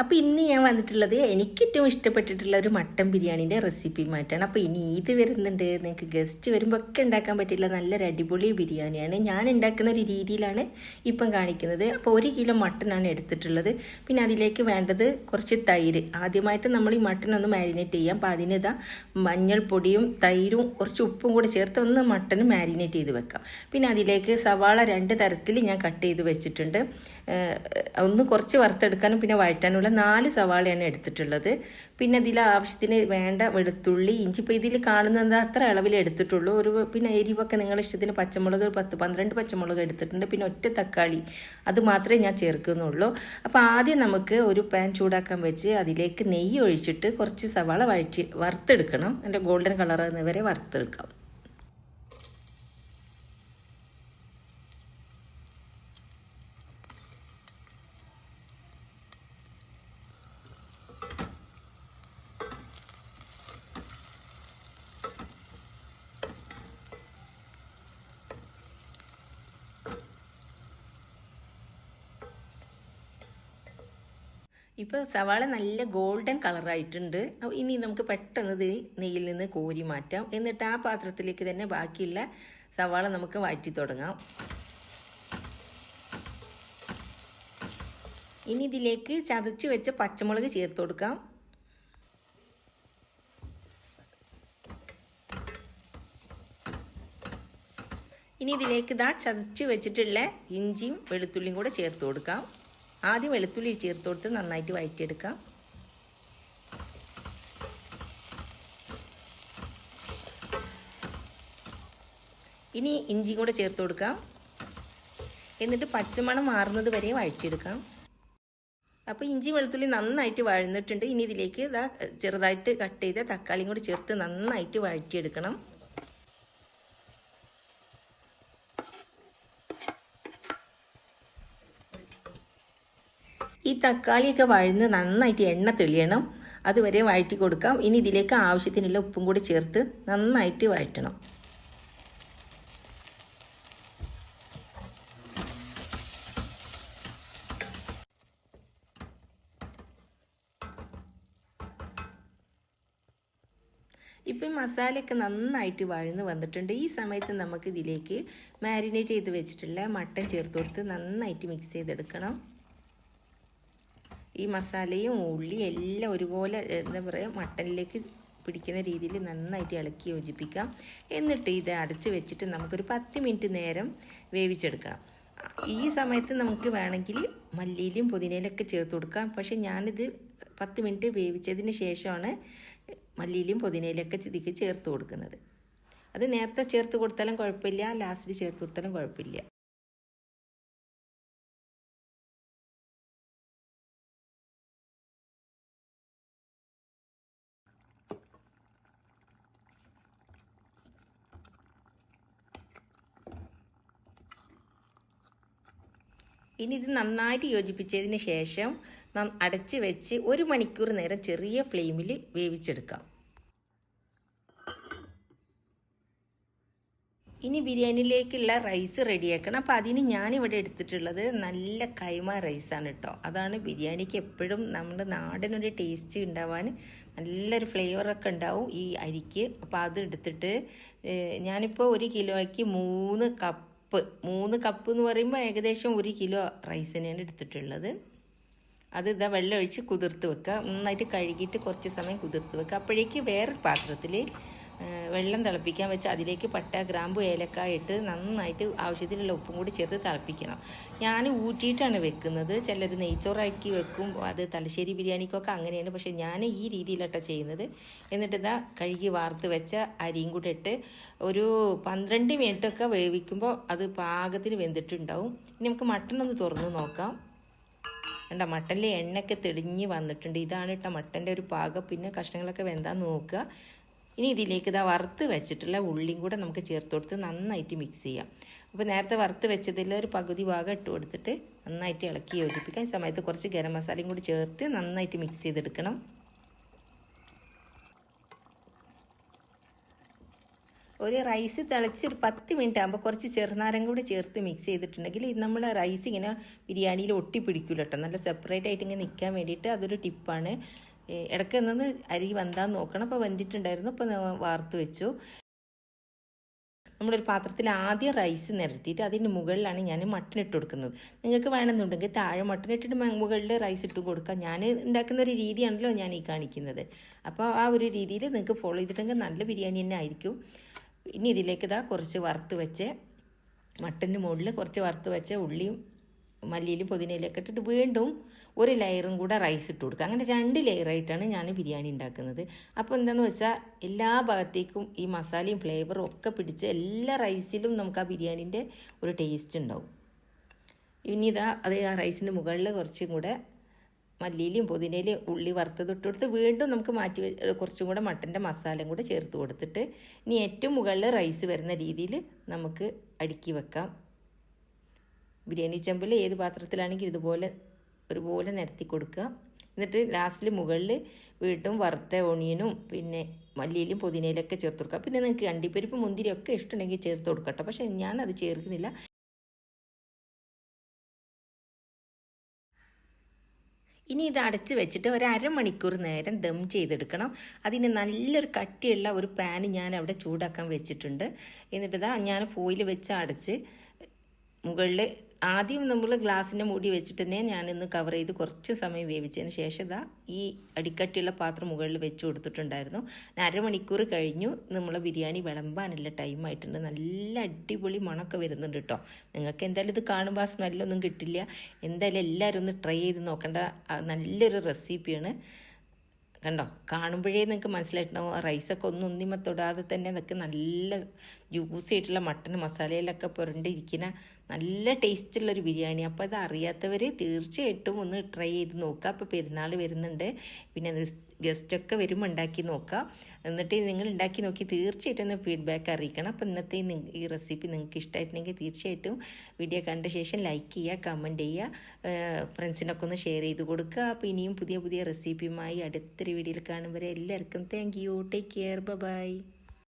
അപ്പോൾ ഇന്ന് ഞാൻ വന്നിട്ടുള്ളത് എനിക്ക് ഏറ്റവും ഇഷ്ടപ്പെട്ടിട്ടുള്ള ഒരു മട്ടൻ ബിരിയാണീന്റെ മാറ്റാണ് അപ്പോൾ ഇനി ഇത് വരുന്നുണ്ട്. നിങ്ങൾക്ക് ഗസ്റ്റ് വരുമ്പോൾ ഒക്കെ ഉണ്ടാക്കാൻ പറ്റില്ല നല്ലൊരു അടിപൊളി ബിരിയാണിയാണ്. ഞാൻ ഉണ്ടാക്കുന്ന ഒരു രീതിയിലാണ് ഇപ്പം കാണിക്കുന്നത്. അപ്പോൾ ഒരു കിലോ മട്ടനാണ് എടുത്തിട്ടുള്ളത്. പിന്നെ അതിലേക്ക് വേണ്ടത് കുറച്ച് തൈര്. ആദ്യമായിട്ട് നമ്മൾ ഈ മട്ടൻ ഒന്ന് മാരിനേറ്റ് ചെയ്യാം. അപ്പോൾ അതിനിതാ മഞ്ഞൾപ്പൊടിയും തൈരും കുറച്ച് ഉപ്പും കൂടി ചേർത്ത് ഒന്ന് മട്ടൻ മാരിനേറ്റ് ചെയ്ത് വെക്കാം. പിന്നെ അതിലേക്ക് സവാള രണ്ട് തരത്തിൽ ഞാൻ കട്ട് ചെയ്ത് വെച്ചിട്ടുണ്ട്. ഒന്ന് കുറച്ച് വറുത്തെടുക്കാനും പിന്നെ വഴറ്റാനുള്ള നാല് സവാളയാണ് എടുത്തിട്ടുള്ളത്. പിന്നെ ഇതിൽ ആവശ്യത്തിന് വേണ്ട വെളുത്തുള്ളി ഇഞ്ചി. ഇപ്പോൾ ഇതിൽ കാണുന്നത് അത്ര അളവിൽ എടുത്തിട്ടുള്ളൂ. ഒരു പിന്നെ എരിവൊക്കെ നിങ്ങൾ ഇഷ്ടത്തിന് പച്ചമുളക് പത്ത് പന്ത്രണ്ട് പച്ചമുളക് എടുത്തിട്ടുണ്ട്. പിന്നെ ഒറ്റ തക്കാളി. അത് മാത്രമേ ഞാൻ ചേർക്കുന്നുള്ളൂ. അപ്പോൾ ആദ്യം നമുക്ക് ഒരു പാൻ ചൂടാക്കാൻ വെച്ച് അതിലേക്ക് നെയ്യ് ഒഴിച്ചിട്ട് കുറച്ച് സവാള വഴറ്റി വറുത്തെടുക്കണം. എന്റെ ഗോൾഡൻ കളർ വരെ വറുത്തെടുക്കാം. ഇപ്പോൾ സവാള നല്ല ഗോൾഡൻ കളറായിട്ടുണ്ട് ഇനി നമുക്ക് പെട്ടെന്ന് ഇത് നെയ്യിൽ നിന്ന് കോരി മാറ്റാം. എന്നിട്ട് ആ പാത്രത്തിലേക്ക് തന്നെ ബാക്കിയുള്ള സവാള നമുക്ക് വാറ്റി തുടങ്ങാം. ഇനി ഇതിലേക്ക് ചതച്ച് വെച്ച പച്ചമുളക് ചേർത്ത് കൊടുക്കാം. ഇനി ഇതിലേക്ക് ഇതാ ചതച്ച് വെച്ചിട്ടുള്ള ഇഞ്ചിയും വെളുത്തുള്ളിയും കൂടെ ചേർത്ത് കൊടുക്കാം. ആദ്യം വെളുത്തുള്ളി ചേർത്ത് കൊടുത്ത് നന്നായിട്ട് വഴറ്റിയെടുക്കാം. ഇനി ഇഞ്ചി കൂടെ ചേർത്ത് കൊടുക്കാം. എന്നിട്ട് പച്ചമണം മാറുന്നത് വരെ വഴറ്റിയെടുക്കാം. അപ്പോൾ ഇഞ്ചി വെളുത്തുള്ളി നന്നായിട്ട് വഴന്നിട്ടുണ്ട്. ഇനി ഇതിലേക്ക് ഇതാ ചെറുതായിട്ട് കട്ട് ചെയ്ത തക്കാളിയും കൂടി ചേർത്ത് നന്നായിട്ട് വഴറ്റിയെടുക്കണം. ഈ തക്കാളിയൊക്കെ വഴന്ന് നന്നായിട്ട് എണ്ണ തെളിയണം. അതുവരെ വഴറ്റി കൊടുക്കാം. ഇനി ഇതിലേക്ക് ആവശ്യത്തിനുള്ള ഉപ്പും കൂടി ചേർത്ത് നന്നായിട്ട് വഴറ്റണം. ഇപ്പം മസാലയൊക്കെ നന്നായിട്ട് വഴന്ന് വന്നിട്ടുണ്ട്. ഈ സമയത്ത് നമുക്ക് ഇതിലേക്ക് മാരിനേറ്റ് ചെയ്ത് വെച്ചിട്ടുള്ള മട്ടൻ ചേർത്ത് കൊടുത്ത് നന്നായിട്ട് മിക്സ് ചെയ്തെടുക്കണം. ഈ മസാലയും ഉള്ളി എല്ലാം ഒരുപോലെ എന്താ പറയുക മട്ടനിലേക്ക് പിടിക്കുന്ന രീതിയിൽ നന്നായിട്ട് ഇളക്കി യോജിപ്പിക്കാം. എന്നിട്ട് ഇത് അടച്ച് വെച്ചിട്ട് നമുക്കൊരു പത്ത് മിനിറ്റ് നേരം വേവിച്ചെടുക്കാം. ഈ സമയത്ത് നമുക്ക് വേണമെങ്കിൽ മല്ലിയിലും പുതിനയിലൊക്കെ ചേർത്ത് കൊടുക്കാം. പക്ഷെ ഞാനിത് പത്ത് മിനിറ്റ് വേവിച്ചതിന് ശേഷമാണ് മല്ലിയിലും പുതിനയിലൊക്കെ ഇതിക്ക് ചേർത്ത് കൊടുക്കുന്നത്. അത് നേരത്തെ ചേർത്ത് കൊടുത്താലും കുഴപ്പമില്ല ലാസ്റ്റിൽ ചേർത്ത് കൊടുത്താലും കുഴപ്പമില്ല. ഇനി ഇത് നന്നായിട്ട് യോജിപ്പിച്ചതിന് ശേഷം അടച്ച് വെച്ച് ഒരു മണിക്കൂർ നേരം ചെറിയ ഫ്ലെയിമിൽ വേവിച്ചെടുക്കാം. ഇനി ബിരിയാണിയിലേക്കുള്ള റൈസ് റെഡിയാക്കണം. അപ്പോൾ അതിന് ഞാനിവിടെ എടുത്തിട്ടുള്ളത് നല്ല കൈമ റൈസാണ് കേട്ടോ അതാണ് ബിരിയാണിക്ക് എപ്പോഴും നമ്മുടെ നാടിനൊരു ടേസ്റ്റ് ഉണ്ടാവാൻ നല്ലൊരു ഫ്ലേവറൊക്കെ ഉണ്ടാവും ഈ അരിക്ക്. അപ്പോൾ അത് എടുത്തിട്ട് ഞാനിപ്പോൾ ഒരു കിലോയ്ക്ക് മൂന്ന് കപ്പ് മൂന്ന് കപ്പ് എന്ന് പറയുമ്പോൾ ഏകദേശം ഒരു കിലോ റൈസ് എടുത്തിട്ടുള്ളത്. അത് ഇതാ വെള്ളം ഒഴിച്ച് കുതിർത്ത് വെക്കുക. നന്നായിട്ട് കഴുകിയിട്ട് കുറച്ച് സമയം കുതിർത്ത് വെക്കുക. അപ്പോഴേക്ക് വേറൊരു പാത്രത്തിൽ വെള്ളം തിളപ്പിക്കാൻ വെച്ച് അതിലേക്ക് പട്ട ഗ്രാമ്പു ഏലക്കായ ഇട്ട് നന്നായിട്ട് ആവശ്യത്തിനുള്ള ഉപ്പും കൂടി ചേർത്ത് തിളപ്പിക്കണം. ഞാൻ ഊറ്റിയിട്ടാണ് വെക്കുന്നത്. ചിലർ നെയ്ച്ചോറാക്കി വെക്കും. അത് തലശ്ശേരി ബിരിയാണിക്കൊക്കെ അങ്ങനെയാണ്. പക്ഷേ ഞാൻ ഈ രീതിയിലാട്ടോ ചെയ്യുന്നത്. എന്നിട്ട് ഇതാ കഴുകി വാർത്ത് വെച്ച അരിയും കൂടെ ഇട്ട് ഒരു പന്ത്രണ്ട് മിനിറ്റൊക്കെ വേവിക്കുമ്പോൾ അത് പാകത്തിന് വെന്തിട്ടുണ്ടാവും. ഇനി നമുക്ക് മട്ടൺ ഒന്ന് തുറന്ന് നോക്കാം. കണ്ട മട്ടനിലെ എണ്ണയൊക്കെ തെളിഞ്ഞ് വന്നിട്ടുണ്ട്. ഇതാണ് കേട്ടോ മട്ടന്റെ ഒരു പാകം. പിന്നെ കഷ്ണങ്ങളൊക്കെ വെന്താന്ന് നോക്കുക. ഇനി ഇതിലേക്ക് ഇതാ വറുത്ത് വെച്ചിട്ടുള്ള ഉള്ളിയും കൂടെ നമുക്ക് ചേർത്ത് കൊടുത്ത് നന്നായിട്ട് മിക്സ് ചെയ്യാം. അപ്പോൾ നേരത്തെ വറുത്ത് വെച്ചതിൽ ഒരു പകുതി ഭാഗം ഇട്ട് കൊടുത്തിട്ട് നന്നായിട്ട് ഇളക്കി യോജിപ്പിക്കാം ഈ സമയത്ത് കുറച്ച് ഗരം മസാലയും കൂടി ചേർത്ത് നന്നായിട്ട് മിക്സ് ചെയ്തെടുക്കണം. ഒരു റൈസ് തിളച്ച് ഒരു പത്ത് മിനിറ്റ് ആകുമ്പോൾ കുറച്ച് ചെറുനാരം കൂടി ചേർത്ത് മിക്സ് ചെയ്തിട്ടുണ്ടെങ്കിൽ ഇത് നമ്മൾ റൈസ് ഇങ്ങനെ ബിരിയാണിയിൽ ഒട്ടിപ്പിടിക്കില്ല കേട്ടോ നല്ല സെപ്പറേറ്റ് ആയിട്ട് ഇങ്ങനെ നിൽക്കാൻ വേണ്ടിയിട്ട് അതൊരു ടിപ്പാണ് ഇടയ്ക്ക് നിന്ന് അരി വന്താൻ നോക്കണം. അപ്പോൾ വെന്തിട്ടുണ്ടായിരുന്നു. അപ്പോൾ വാർത്ത് വെച്ചു. നമ്മളൊരു പാത്രത്തിൽ ആദ്യം റൈസ് നിരത്തിയിട്ട് അതിന് മുകളിലാണ് ഞാൻ മട്ടൺ ഇട്ട് കൊടുക്കുന്നത്. നിങ്ങൾക്ക് വേണമെന്നുണ്ടെങ്കിൽ താഴെ മട്ടൺ ഇട്ടിട്ട് മുകളിൽ റൈസ് ഇട്ട് കൊടുക്കാം. ഞാൻ ഉണ്ടാക്കുന്ന ഒരു രീതിയാണല്ലോ ഞാൻ ഈ കാണിക്കുന്നത്. അപ്പോൾ ആ ഒരു രീതിയിൽ നിങ്ങൾക്ക് ഫോളോ ചെയ്തിട്ടെങ്കിൽ നല്ല ബിരിയാണി തന്നെ ആയിരിക്കും. ഇനി ഇതിലേക്ക് ഇതാ കുറച്ച് വറുത്ത് വെച്ച് മട്ടന്റെ മുകളിൽ കുറച്ച് വറുത്ത് വെച്ച ഉള്ളിയും മല്ലിയിലും പുതിനയിലൊക്കെ ഇട്ടിട്ട് വീണ്ടും ഒരു ലെയറും കൂടെ റൈസ് ഇട്ട് കൊടുക്കുക. അങ്ങനെ രണ്ട് ലെയറായിട്ടാണ് ഞാൻ ബിരിയാണി ഉണ്ടാക്കുന്നത് അപ്പോൾ എന്താണെന്ന് വെച്ചാൽ എല്ലാ ഭാഗത്തേക്കും ഈ മസാലയും ഫ്ലേവറും ഒക്കെ പിടിച്ച് എല്ലാ റൈസിലും നമുക്ക് ആ ബിരിയാണീന്റെ ഒരു ടേസ്റ്റ് ഉണ്ടാവും ഇനി ഇതാ അത് ആ റൈസിന്റെ മുകളിൽ കുറച്ചും കൂടെ മല്ലിയിലും പുതിനയിലും ഉള്ളി വറുത്തത് ഇട്ട് കൊടുത്ത് വീണ്ടും നമുക്ക് മാറ്റി കുറച്ചും കൂടെ മട്ടന്റെ മസാലയും കൂടെ ചേർത്ത് കൊടുത്തിട്ട് ഇനി ഏറ്റവും മുകളിൽ റൈസ് വരുന്ന രീതിയിൽ നമുക്ക് അടുക്കി വെക്കാം. ബിരിയാണി ചെമ്പിൽ ഏത് പാത്രത്തിലാണെങ്കിൽ ഇതുപോലെ ഒരുപോലെ നിരത്തി കൊടുക്കുക. എന്നിട്ട് ലാസ്റ്റിൽ മുകളിൽ വീണ്ടും വറുത്ത ഓണിയനും പിന്നെ മല്ലിയിലും പുതിനയിലൊക്കെ ചേർത്ത് കൊടുക്കുക. പിന്നെ നിങ്ങൾക്ക് അണ്ടിപ്പരിപ്പ് മുന്തിരി ഒക്കെ ഇഷ്ടമുണ്ടെങ്കിൽ ചേർത്ത് കൊടുക്കട്ടോ. പക്ഷേ ഞാനത് ചേർക്കുന്നില്ല. ഇനി ഇത് അടച്ച് വെച്ചിട്ട് ഒരു അരമണിക്കൂർ നേരം ദം ചെയ്തെടുക്കണം. അതിന് നല്ലൊരു കട്ടിയുള്ള ഒരു പാൻ ഞാൻ അവിടെ ചൂടാക്കാൻ വെച്ചിട്ടുണ്ട്. എന്നിട്ട് ഇതാ ഞാൻ ഫോയിൽ വെച്ച് അടച്ച് മുകളിൽ ആദ്യം നമ്മൾ ഗ്ലാസ്സിന്റെ മൂടി വെച്ചിട്ട് തന്നെ ഞാനിന്ന് കവർ ചെയ്ത് കുറച്ച് സമയം വേവിച്ചതിന് ശേഷം ഇതാ ഈ അടിക്കട്ടിയുള്ള പാത്രം മുകളിൽ വെച്ച് കൊടുത്തിട്ടുണ്ടായിരുന്നു. അരമണിക്കൂർ കഴിഞ്ഞു. നമ്മളെ ബിരിയാണി വിളമ്പാനുള്ള ടൈം ആയിട്ടുണ്ട്. നല്ല അടിപൊളി മണമൊക്കെ വരുന്നുണ്ട് കേട്ടോ നിങ്ങൾക്ക് എന്തായാലും ഇത് കാണുമ്പോൾ ആ സ്മെല്ലൊന്നും കിട്ടില്ല. എന്തായാലും എല്ലാവരും ഒന്ന് ട്രൈ ചെയ്ത് നോക്കേണ്ട. നല്ലൊരു റെസിപ്പിയാണ് കണ്ടോ? കാണുമ്പോഴേ നിങ്ങൾക്ക് മനസ്സിലായിട്ടുണ്ടാവും. റൈസൊക്കെ ഒന്നും ഒന്നിമ തൊടാതെ തന്നെ അതൊക്കെ നല്ല ജ്യൂസി ആയിട്ടുള്ള മട്ടൻ മസാലയിലൊക്കെ പുരണ്ടിരിക്കുന്ന നല്ല ടേസ്റ്റുള്ളൊരു ബിരിയാണി. അപ്പോൾ അത് അറിയാത്തവർ തീർച്ചയായിട്ടും ഒന്ന് ട്രൈ ചെയ്ത് നോക്കുക. അപ്പോൾ പെരുന്നാൾ വരുന്നുണ്ട്. പിന്നെ ഗസ്റ്റൊക്കെ വരുമ്പോൾ ഉണ്ടാക്കി നോക്കുക. എന്നിട്ട് നിങ്ങൾ ഉണ്ടാക്കി നോക്കി തീർച്ചയായിട്ടും ഒന്ന് ഫീഡ്ബാക്ക് അറിയിക്കണം. അപ്പോൾ ഇന്നത്തെ ഈ റെസിപ്പി നിങ്ങൾക്ക് ഇഷ്ടമായിട്ടുണ്ടെങ്കിൽ തീർച്ചയായിട്ടും വീഡിയോ കണ്ട ശേഷം ലൈക്ക് ചെയ്യുക കമന്റ് ചെയ്യുക. ഫ്രണ്ട്സിനൊക്കെ ഒന്ന് ഷെയർ ചെയ്ത് കൊടുക്കുക. അപ്പോൾ ഇനിയും പുതിയ പുതിയ റെസിപ്പിയുമായി അടുത്തൊരു വീഡിയോയിൽ കാണുമ്പോൾ എല്ലാവർക്കും thank you take care bye